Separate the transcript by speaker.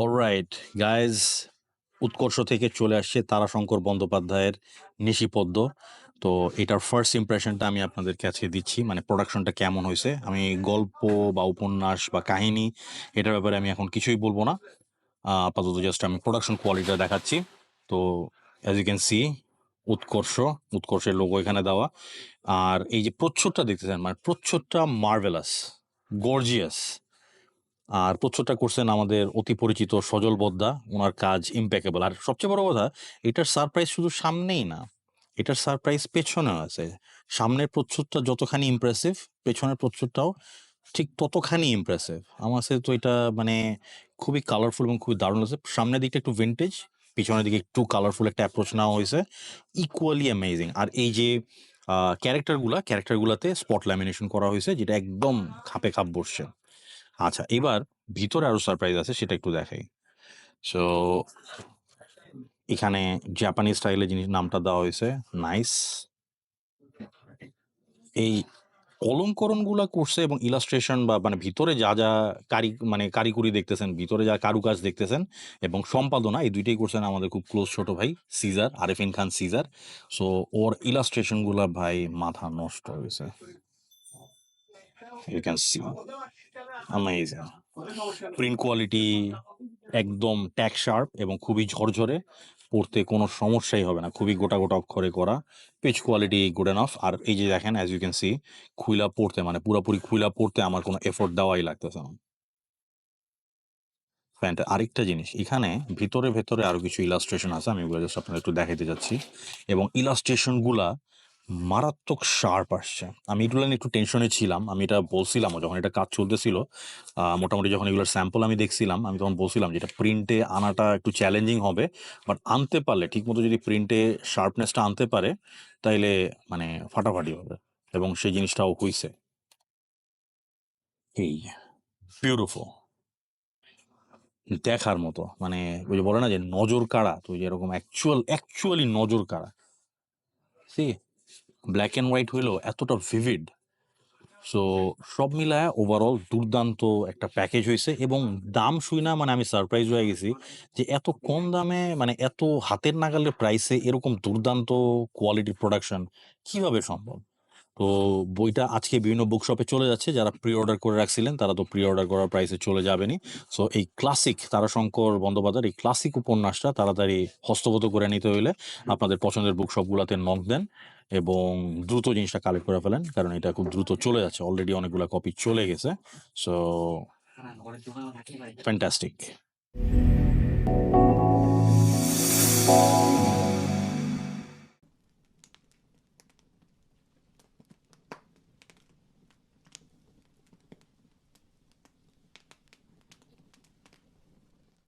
Speaker 1: Alright guys উৎকর্ষ থেকে চলে আসছে তারাশঙ্কর বন্দ্যোপাধ্যায়ের নিশিপদ্ম তো এটার ফার্স্ট ইমপ্রেশনটা আমি আপনাদের কাছে দিচ্ছি মানে প্রোডাকশনটা কেমন হয়েছে? আমি গল্প বা উপন্যাস বা কাহিনী এটার ব্যাপারে আমি এখন কিছুই বলব না। আপাতত জাস্ট আমি প্রোডাকশন কোয়ালিটিটা দেখাচ্ছি। তো অ্যাজ ইউ ক্যান সি উৎকর্ষ, উৎকর্ষের লোগো এখানে দেওয়া। আর এই যে প্রচ্ছদটা দেখতেছেন মানে প্রচ্ছদটা মার্ভেলাস গর্জিয়াস আর প্রচ্ছদটা করছেন আমাদের অতি পরিচিত সজল বদ্দা। ওনার কাজ ইম্প্যাকেবল আর সবচেয়ে বড় কথা, এটার সারপ্রাইজ শুধু সামনেই না, এটার সারপ্রাইজ পেছনেও আছে। সামনের প্রচ্ছদটা যতখানি ইমপ্রেসিভ পেছনের প্রচ্ছদটাও ঠিক ততখানি ইমপ্রেসিভ আমার কাছে তো এটা মানে খুবই কালারফুল এবং খুবই দারুণ আছে সামনের দিকটা একটু ভিন্টেজ পিছনের দিকে একটু কালারফুল একটা অ্যাপ্রোচ নেওয়া হয়েছে। ইকুয়ালি অ্যামেজিং আর এই যে ক্যারেক্টারগুলা ক্যারেক্টারগুলাতে স্পট ল্যামিনেশন করা হয়েছে, যেটা একদম খাপে খাপ বসছে। আচ্ছা এবার ভিতরে আরও সারপ্রাইজ আছে, সেটা একটু দেখাই। সো এখানে জাপানি স্টাইলে জিনিস নামটা দেওয়া হয়েছে নাইস এই অলঙ্করণগুলা করছে এবং ইলাস্ট্রেশন বা মানে ভিতরে যা যা কারি মানে কারিকুরি দেখতেছেন, ভিতরে যা কারুকাজ দেখতেছেন এবং সম্পাদনা, এই দুইটাই করছেন আমাদের খুব ক্লোজ ছোট ভাই সিজার আরেফিন খান সিজার সো ওর ইলাস্ট্রেশনগুলা ভাই মাথা নষ্ট হয়েছে। You can see amazing print quality একদম ট্যাক শার্প এবং খুবই ঝরঝরে। পড়তে কোনো সমস্যাই হবে না। খুবই গোটা গোটা অক্ষরে করা। পেজ কোয়ালিটি গুড এনাফ আর এই যে দেখেন অ্যাজ ইউ ক্যান সি খুইলা পড়তে মানে পুরোপুরি খুইলা পড়তে আমার কোনো এফোর্ট দেওয়াই লাগতেছে না। প্যান্ট আরেকটা জিনিস, এখানে ভিতরে, ভেতরে আরও কিছু ইলাস্ট্রেশন আছে, আমি ওগুলো জাস্ট আপনাদের একটু দেখাইতে যাচ্ছি। এবং ইলাস্ট্রেশনগুলা মারাত্মক শার্প আসছে। আমি এগুলো নিয়ে একটু টেনশনে ছিলাম। আমি এটা বলছিলাম যখন এটা কাজ চলতেছিল মোটামুটি যখন এগুলোর স্যাম্পল আমি দেখছিলাম, আমি তখন বলছিলাম যে এটা প্রিন্টে আনাটা একটু চ্যালেঞ্জিং হবে বাট আনতে পারলে, ঠিকমতো যদি প্রিন্টে শার্পনেসটা আনতে পারে, তাইলে মানে ফাটাফাটি হবে এবং সেই জিনিসটাও হইছে। এই বিউটিফুল দেখার মতো মানে ওই যে বলে না যে নজর কাড়া তো যেরকম অ্যাকচুয়াল অ্যাকচুয়ালি নজর কাড়া সি ব্ল্যাক অ্যান্ড হোয়াইট হইলেও এতটা ভিভিড সো সব মিলায় ওভারঅল দুর্দান্ত একটা প্যাকেজ হয়েছে এবং দাম শুই না মানে আমি সারপ্রাইজ হয়ে গেছি যে এত কম দামে মানে এত হাতের নাগালের প্রাইসে এরকম দুর্দান্ত কোয়ালিটির প্রোডাকশন কীভাবে সম্ভব? তো বইটা আজকে বিভিন্ন বুক শপে চলে যাচ্ছে, যারা প্রি অর্ডার করে রাখছিলেন তারা তো প্রি অর্ডার করার প্রাইসে চলে যাবেনি সো এই ক্লাসিক তারাশঙ্কর বন্দ্যোপাধ্যায়ের এই ক্লাসিক উপন্যাসটা তাড়াতাড়ি হস্তগত করে নিতে হইলে। আপনাদের পছন্দের বুক শপগুলোতে নক দেন। এবং দ্রুত জিনিসটা কালেক্ট করে ফেলেন কারণ এটা খুব দ্রুত চলে যাচ্ছে। অলরেডি অনেকগুলো কপি চলে গেছে সো ফ্যান্টাস্টিক